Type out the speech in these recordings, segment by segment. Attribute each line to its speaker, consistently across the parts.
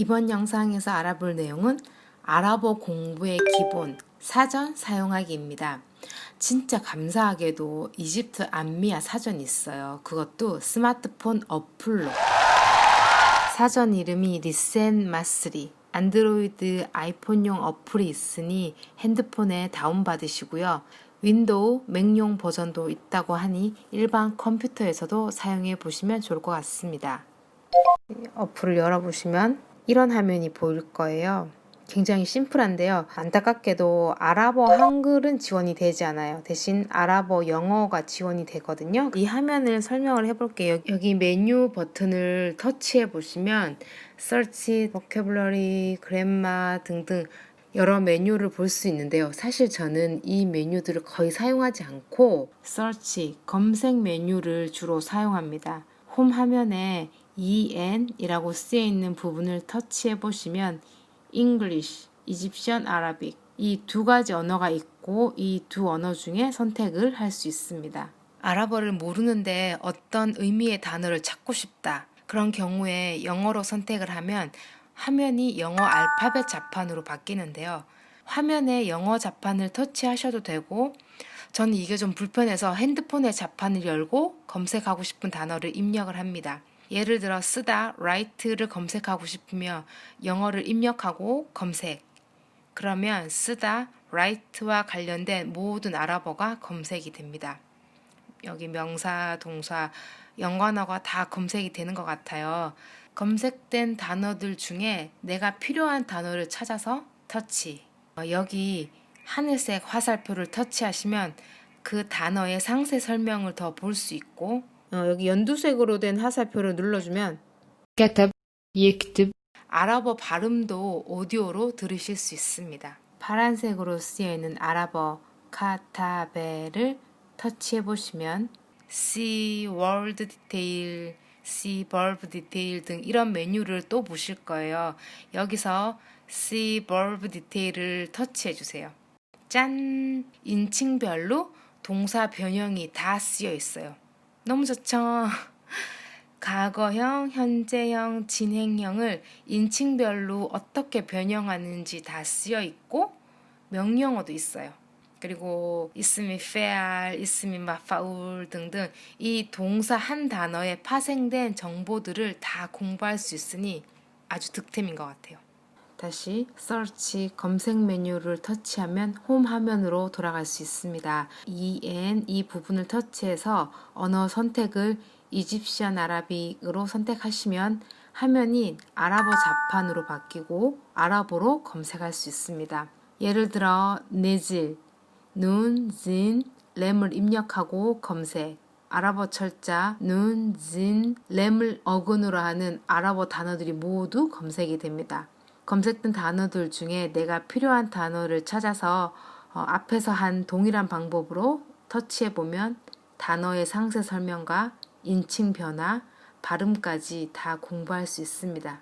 Speaker 1: 이번 영상에서 알아볼 내용은 아랍어 공부의 기본 사전 사용하기입니다. 진짜 감사하게도 이집트 안미아 사전이 있어요. 그것도 스마트폰 어플로. 사전 이름이 리센 마스리. 안드로이드 아이폰용 어플이 있으니 핸드폰에 다운받으시고요. 윈도우, 맥용 버전도 있다고 하니 일반 컴퓨터에서도 사용해 보시면 좋을 것 같습니다. 어플을 열어보시면 이런 화면이 보일 거예요. 굉장히 심플한데요. 안타깝게도 아랍어 한글은 지원이 되지 않아요. 대신 아랍어 영어가 지원이 되거든요. 이 화면을 설명을 해볼게요. 여기 메뉴 버튼을 터치해 보시면 search, vocabulary, grammar 등등 여러 메뉴를 볼 수 있는데요. 사실 저는 이 메뉴들을 거의 사용하지 않고 search, 검색 메뉴를 주로 사용합니다. 홈 화면에 EN이라고 쓰여 있는 부분을 터치해 보시면 English, Egyptian Arabic 이 두 가지 언어가 있고 이 두 언어 중에 선택을 할 수 있습니다. 아랍어를 모르는데 어떤 의미의 단어를 찾고 싶다. 그런 경우에 영어로 선택을 하면 화면이 영어 알파벳 자판으로 바뀌는데요. 화면에 영어 자판을 터치하셔도 되고 저는 이게 좀 불편해서 핸드폰의 자판을 열고 검색하고 싶은 단어를 입력을 합니다. 예를 들어 쓰다 write를 검색하고 싶으면 영어를 입력하고 검색. 그러면 쓰다 write와 관련된 모든 아랍어가 검색이 됩니다. 여기 명사, 동사, 연관어가 다 검색이 되는 것 같아요. 검색된 단어들 중에 내가 필요한 단어를 찾아서 터치. 어, 여기 하늘색 화살표를 터치하시면 그 단어의 상세 설명을 더 볼 수 있고 어, 여기 연두색으로 된 화살표를 눌러주면
Speaker 2: كتب يكتب
Speaker 1: 아랍어 발음도 오디오로 들으실 수 있습니다. 파란색으로 쓰여 있는 아랍어 카타베를 터치해 보시면 see word detail, see verb detail 등 이런 메뉴를 또 보실 거예요. 여기서 see verb detail을 터치해 주세요. 짠! 인칭별로 동사 변형이 다 쓰여 있어요. 너무 좋죠? 과거형, 현재형, 진행형을 인칭별로 어떻게 변형하는지 다 쓰여 있고 명령어도 있어요. 그리고 있음이 페알, 있음이 마파울 등등 이 동사 한 단어에 파생된 정보들을 다 공부할 수 있으니 아주 득템인 것 같아요. 다시 search 검색 메뉴를 터치하면 홈 화면으로 돌아갈 수 있습니다. EN 이 부분을 터치해서 언어 선택을 이집시안 아라빅으로 선택하시면 화면이 아랍어 자판으로 바뀌고 아랍어로 검색할 수 있습니다. 예를 들어 네질, 눈, 진, 램을 입력하고 검색 아랍어 철자, 눈, 진, 램을 어근으로 하는 아랍어 단어들이 모두 검색이 됩니다. 검색된 단어들 중에 내가 필요한 단어를 찾아서 어, 앞에서 한 동일한 방법으로 터치해 보면 단어의 상세 설명과 인칭 변화, 발음까지 다 공부할 수 있습니다.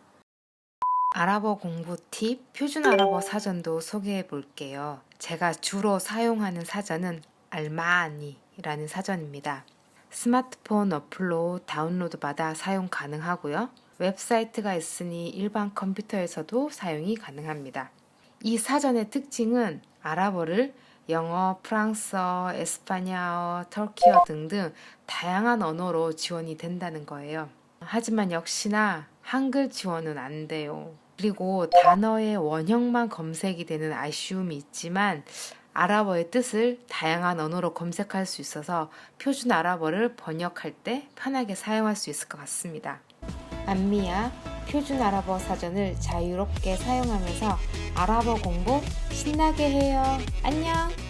Speaker 1: 아랍어 공부 팁, 표준 아랍어 사전도 소개해 볼게요. 제가 주로 사용하는 사전은 알마니라는 사전입니다. 스마트폰 어플로 다운로드 받아 사용 가능하고요. 웹사이트가 있으니 일반 컴퓨터에서도 사용이 가능합니다. 이 사전의 특징은 아랍어를 영어, 프랑스어, 에스파냐어, 터키어 등등 다양한 언어로 지원이 된다는 거예요. 하지만 역시나 한글 지원은 안 돼요. 그리고 단어의 원형만 검색이 되는 아쉬움이 있지만 아랍어의 뜻을 다양한 언어로 검색할 수 있어서 표준 아랍어를 번역할 때 편하게 사용할 수 있을 것 같습니다. 안미야 표준 아랍어 사전을 자유롭게 사용하면서 아랍어 공부 신나게 해요. 안녕!